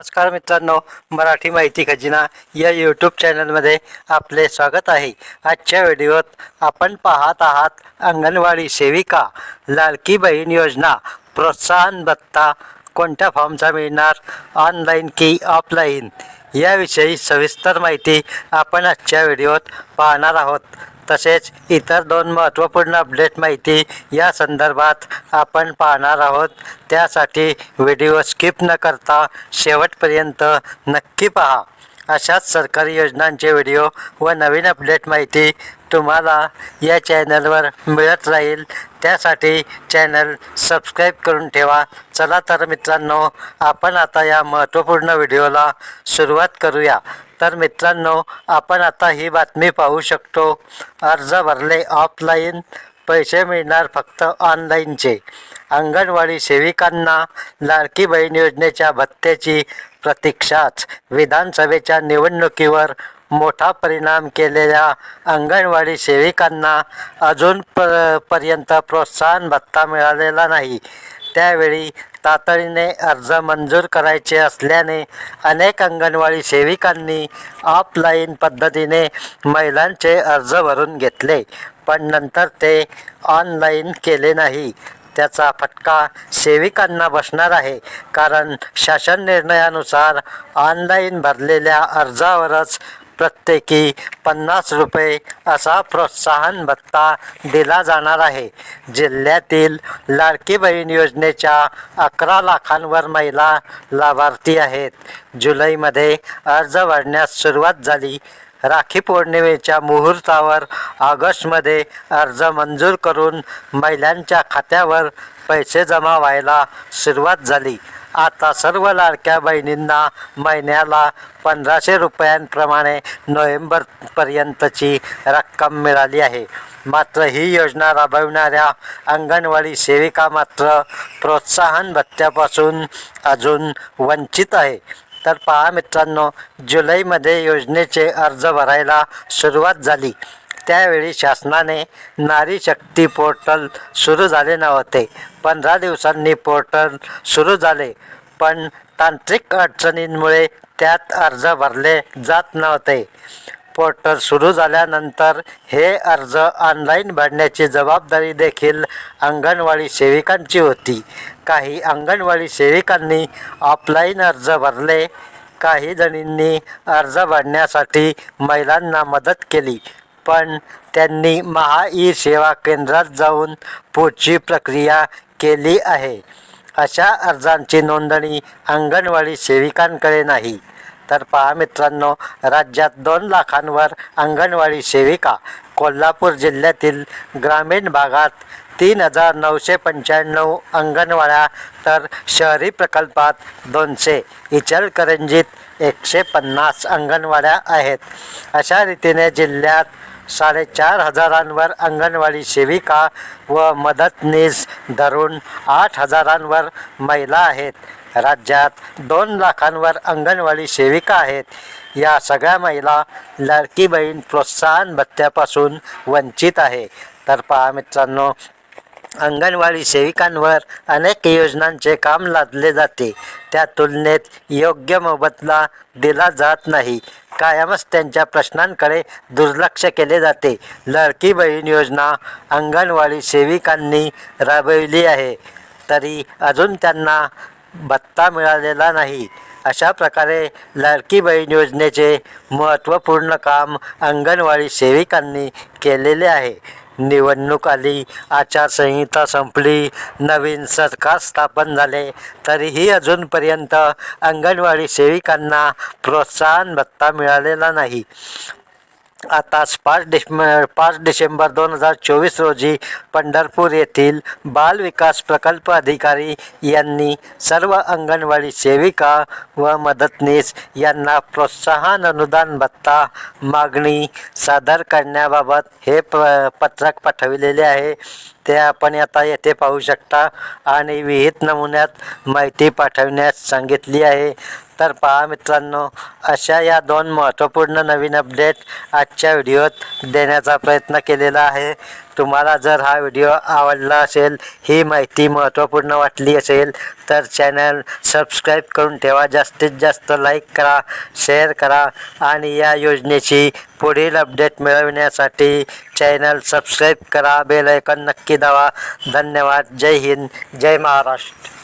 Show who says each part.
Speaker 1: नमस्कार मित्रांनो मराठी माहिती खजिना या यूट्यूब चॅनलमध्ये आपले स्वागत आहे. आजच्या व्हिडिओत आपण पाहत आहात अंगणवाडी सेविका लाडकी बहीण योजना. प्रोत्साहन भत्ता कोणत्या फॉर्मचा मिळणार? ऑनलाईन की ऑफलाईन? याविषयी सविस्तर माहिती आपण आजच्या व्हिडिओत पाहणार आहोत. तसेच इतर दोन महत्त्वपूर्ण अपडेट माहिती या संदर्भात आपण पाहणार आहोत. त्यासाठी व्हिडिओ स्किप न करता शेवटपर्यंत नक्की पहा. अशाच सरकारी योजनांचे व्हिडिओ व नवीन अपडेट माहिती तुम्हाला या चॅनलवर मिळत राहील. त्यासाठी चॅनल सबस्क्राईब करून ठेवा. चला तर मित्रांनो आपण आता या महत्त्वपूर्ण व्हिडिओला सुरुवात करूया. तर मित्रांनो आपण आता ही बातमी पाहू शकतो. अर्ज भरले ऑफलाईन पैसे मिळणार फक्त ऑनलाईनचे. अंगणवाडी सेविकांना लाडकी बहीण योजनेच्या भत्त्याची प्रतीक्षाच. विधानसभेच्या निवडणुकीवर मोठा परिणाम केलेल्या अंगणवाडी सेविकांना अजून प पर्यंत प्रोत्साहन भत्ता मिळालेला नाही. त्यावेळी तातडीने अर्ज मंजूर करायचे असल्याने अनेक अंगणवाडी सेविकांनी ऑफलाईन पद्धतीने महिलांचे अर्ज भरून घेतले पण नंतर ते ऑनलाईन केले नाही. त्याचा फटका सेविकांना बसणार आहे. कारण शासन निर्णयानुसार ऑनलाईन भरलेल्या अर्जावरच प्रत्येकी पन्नास रुपये असा प्रोत्साहन भत्ता दिला जाणार आहे. जिल्ह्यातील लाडकी बहीण योजनेच्या अकरा लाखांवर महिला लाभार्थी आहेत. जुलैमध्ये अर्ज भरण्यास सुरुवात झाली. राखी पौर्णिमेच्या मुहूर्तावर ऑगस्टमध्ये अर्ज मंजूर करून महिलांच्या खात्यावर पैसे जमा व्हायला सुरुवात झाली. आता सर्व लाडक्या बहिणींना महिन्याला पंधराशे रुपयांप्रमाणे नोव्हेंबरपर्यंतची रक्कम मिळाली आहे. मात्र ही योजना राबविणाऱ्या अंगणवाडी सेविका मात्र प्रोत्साहन भत्त्यापासून अजून वंचित आहे. तर पहा मित्रांनो जुलैमध्ये योजनेचे अर्ज भरायला सुरुवात झाली. त्यावेळी शासनाने नारी शक्ती पोर्टल सुरू झाले नव्हते. पंधरा दिवसांनी पोर्टल सुरू झाले पण तांत्रिक अडचणींमुळे त्यात अर्ज भरले जात नव्हते. पोर्टल सुरू झाल्यानंतर हे अर्ज ऑनलाईन भरण्याची जबाबदारी देखील अंगणवाडी सेविकांची होती. काही अंगणवाडी सेविकांनी ऑफलाईन अर्ज भरले काही जणींनी अर्ज भरण्यासाठी महिलांना मदत केली. पण त्यांनी महा ई सेवा केंद्रात जाऊन पुढची प्रक्रिया केली आहे. अशा अर्जांची नोंदणी अंगणवाडी सेविकांकडे नाही. तर पहा मित्रांनो राज्यात दोन लाखांवर अंगणवाडी सेविका कोल्हापूर जिल्ह्यातील ग्रामीण भागात तीन हजार नऊशे पंच्याण्णव अंगणवाड्या तर शहरी प्रकल्पात दोनशे इचलकरंजीत एकशे पन्नास अंगणवाड्या आहेत. अशा रीतीने जिल्ह्यात साडेचार हजारांवर अंगणवाडी सेविका व मदतनीस धरून आठ हजारांवर महिला आहेत. राज्यात दोन लाखांवर अंगणवाडी सेविका आहेत. या सगळ्या महिला लाडकी बहीण प्रोत्साहन भत्त्यापासून वंचित आहे. तर पहा मित्रांनो अंगणवाडी सेविकांवर अनेक योजनांचे काम लादले जाते. त्या तुलनेत योग्य मोबदला दिला जात नाही. कायमच त्यांच्या प्रश्नांकडे दुर्लक्ष केले जाते. लडकी बहीण योजना अंगणवाडी सेविकांनी राबविली आहे. तरी अजून त्यांना भत्ता मिळालेला नाही. अशा प्रकारे लाडकी बहीण योजनेचे महत्त्वपूर्ण काम अंगणवाडी सेविकांनी केलेले आहे. निवडणूक आली आचारसंहिता संपली नवीन सरकार स्थापन झाले. तरीही अजूनपर्यंत अंगणवाडी सेविकांना प्रोत्साहन भत्ता मिळालेला नाही. आताच पाच डिसेंबर पाच डिसेंबर दोन हजार चोवीस रोजी पंढरपूर येथील बाल विकास प्रकल्प अधिकारी यांनी सर्व अंगणवाडी सेविका व मदतनीस यांना प्रोत्साहन अनुदान भत्ता मागणी सादर करण्याबाबत हे प पत्रक पाठविलेले आहे. ते आपण आता येथे पाहू शकता आणि विहित नमुन्यात माहिती पाठवण्यास सांगितली आहे. तर पहा मित्रांनो अशा या दोन महत्त्वपूर्ण नवीन अपडेट आजच्या व्हिडिओत देण्याचा प्रयत्न केलेला आहे. तुम्हाला जर हा व्हिडिओ आवडला असेल ही माहिती महत्त्वपूर्ण वाटली असेल तर चॅनल सबस्क्राईब करून ठेवा. जास्तीत जास्त लाईक करा शेअर करा आणि या योजनेची पुढील अपडेट मिळविण्यासाठी चॅनल सबस्क्राईब करा. बेल आयकॉन नक्की दावा धन्यवाद. जय हिंद. जय महाराष्ट्र.